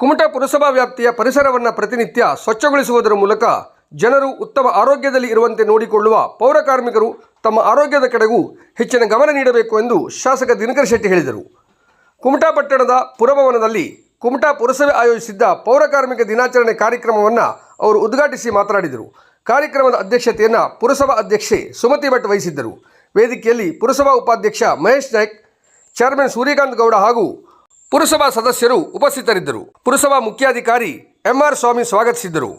ಕುಮಟಾ ಪುರಸಭಾ ವ್ಯಾಪ್ತಿಯ ಪರಿಸರವನ್ನು ಪ್ರತಿನಿತ್ಯ ಸ್ವಚ್ಛಗೊಳಿಸುವುದರ ಮೂಲಕ ಜನರು ಉತ್ತಮ ಆರೋಗ್ಯದಲ್ಲಿ ಇರುವಂತೆ ನೋಡಿಕೊಳ್ಳುವ ಪೌರ ಕಾರ್ಮಿಕರು ತಮ್ಮ ಆರೋಗ್ಯದ ಕಡೆಗೂ ಹೆಚ್ಚಿನ ಗಮನ ನೀಡಬೇಕು ಎಂದು ಶಾಸಕ ದಿನಕರ ಶೆಟ್ಟಿ ಹೇಳಿದರು. ಕುಮಟಾ ಪಟ್ಟಣದ ಪುರಭವನದಲ್ಲಿ ಕುಮಟಾ ಪುರಸಭೆ ಆಯೋಜಿಸಿದ್ದ ಪೌರ ಕಾರ್ಮಿಕ ದಿನಾಚರಣೆ ಕಾರ್ಯಕ್ರಮವನ್ನು ಅವರು ಉದ್ಘಾಟಿಸಿ ಮಾತನಾಡಿದರು. ಕಾರ್ಯಕ್ರಮದ ಅಧ್ಯಕ್ಷತೆಯನ್ನು ಪುರಸಭಾ ಅಧ್ಯಕ್ಷೆ ಸುಮತಿ ಭಟ್ ವಹಿಸಿದ್ದರು. ವೇದಿಕೆಯಲ್ಲಿ ಪುರಸಭಾ ಉಪಾಧ್ಯಕ್ಷ ಮಹೇಶ್ ನಾಯ್ಕ್, ಚೇರ್ಮನ್ ಸೂರ್ಯಕಾಂತ್ ಗೌಡ ಹಾಗೂ ಪುರಸಭಾ ಸದಸ್ಯರು ಉಪಸ್ಥಿತರಿದ್ದರು. ಪುರಸಭಾ ಮುಖ್ಯಾಧಿಕಾರಿ ಎಂಆರ್ ಸ್ವಾಮಿ ಸ್ವಾಗತಿಸಿದ್ದರು.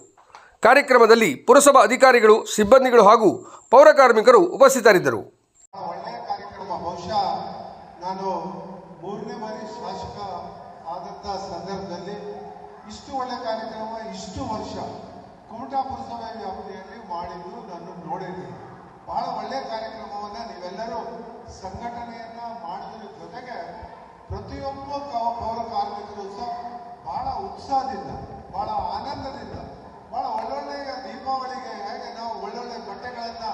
ಕಾರ್ಯಕ್ರಮದಲ್ಲಿ ಪುರಸಭಾ ಅಧಿಕಾರಿಗಳು, ಸಿಬ್ಬಂದಿಗಳು ಹಾಗೂ ಪೌರ ಕಾರ್ಮಿಕರು ಉಪಸ್ಥಿತರಿದ್ದರು. ಇಷ್ಟು ಒಳ್ಳೆ ಕಾರ್ಯಕ್ರಮ ಇಷ್ಟು ವರ್ಷ ಕುಮಟಾ ಪುರಸಭೆ ವ್ಯಾಪ್ತಿಯಲ್ಲಿ ಮಾಡಿದ್ದು ನಾನು ನೋಡಿದ್ದೀನಿ ಬಹಳ ಒಳ್ಳೆಯ ಕಾರ್ಯಕ್ರಮವನ್ನು ನೀವೆಲ್ಲರೂ ಜೊತೆಗೆ ಪ್ರತಿಯೊಬ್ಬ ಪೌರ ಕಾರ್ಮಿಕರು ಸಹ ಬಹಳ ಉತ್ಸಾಹದಿಂದ, ಬಹಳ ಆನಂದದಿಂದ, ಬಹಳ ಒಳ್ಳೊಳ್ಳೆಯ ದೀಪಾವಳಿಗೆ ಹೇಗೆ ನಾವು ಒಳ್ಳೊಳ್ಳೆ ಬಟ್ಟೆಗಳನ್ನ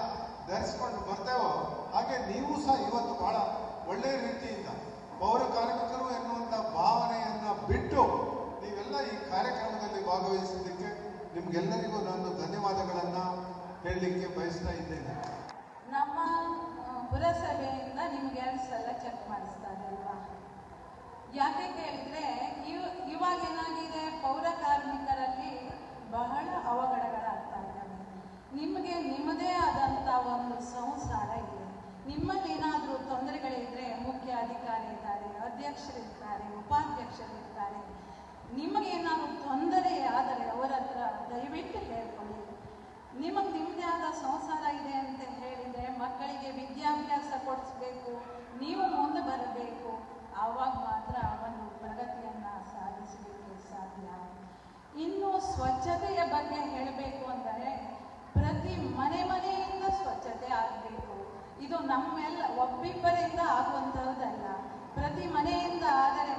ಧರಿಸ್ಕೊಂಡು ಬರ್ತೇವೋ ಹಾಗೆ ನೀವು ಸಹ ಇವತ್ತು ಬಹಳ ಒಳ್ಳೆಯ ರೀತಿಯಿಂದ ಪೌರ ಕಾರ್ಮಿಕರು ಎನ್ನುವಂಥ ಭಾವನೆಯನ್ನ ಬಿಟ್ಟು ನೀವೆಲ್ಲ ಈ ಕಾರ್ಯಕ್ರಮದಲ್ಲಿ ಭಾಗವಹಿಸಿದ್ದಕ್ಕೆ ನಿಮ್ಗೆಲ್ಲರಿಗೂ ನಾನು ಧನ್ಯವಾದಗಳನ್ನ ಹೇಳಲಿಕ್ಕೆ ಬಯಸ್ತಾ ಇದ್ದೇನೆ. ನಮ್ಮ ಪುರಸಭೆಯಿಂದ ನಿಮ್ಗೆ ಸಲ ಇದ್ದಾರೆ ಅಧ್ಯಕ್ಷರಿರ್ತಾರೆ, ಉಪಾಧ್ಯಕ್ಷರಿರ್ತಾರೆ. ನಿಮಗೇನಾದರೂ ತೊಂದರೆ ಆದರೆ ಅವರ ಹತ್ರ ದಯವಿಟ್ಟು ಹೇಳ್ಕೊಳ್ಳಿ. ನಿಮಗೆ ನಿಮ್ಮದೇ ಆದ ಸಂಸಾರ ಇದೆ ಅಂತ ಹೇಳಿದರೆ ಮಕ್ಕಳಿಗೆ ವಿದ್ಯಾಭ್ಯಾಸ ಕೊಡಿಸ್ಬೇಕು, ನೀವು ಮುಂದೆ ಬರಬೇಕು. ಆವಾಗ ಮಾತ್ರ ಅವನು ಪ್ರಗತಿಯನ್ನು ಸಾಧಿಸಲಿಕ್ಕೆ ಸಾಧ್ಯ. ಇನ್ನು ಸ್ವಚ್ಛತೆಯ ಬಗ್ಗೆ ಹೇಳಬೇಕು ಅಂದರೆ ಪ್ರತಿ ಮನೆ ಇದು ನಮ್ಮೆಲ್ಲ ಒಬ್ಬಿಬ್ಬರಿಂದ ಆಗುವಂತಹದ್ದಲ್ಲ. ಪ್ರತಿ ಮನೆಯಿಂದ ಆದರೆ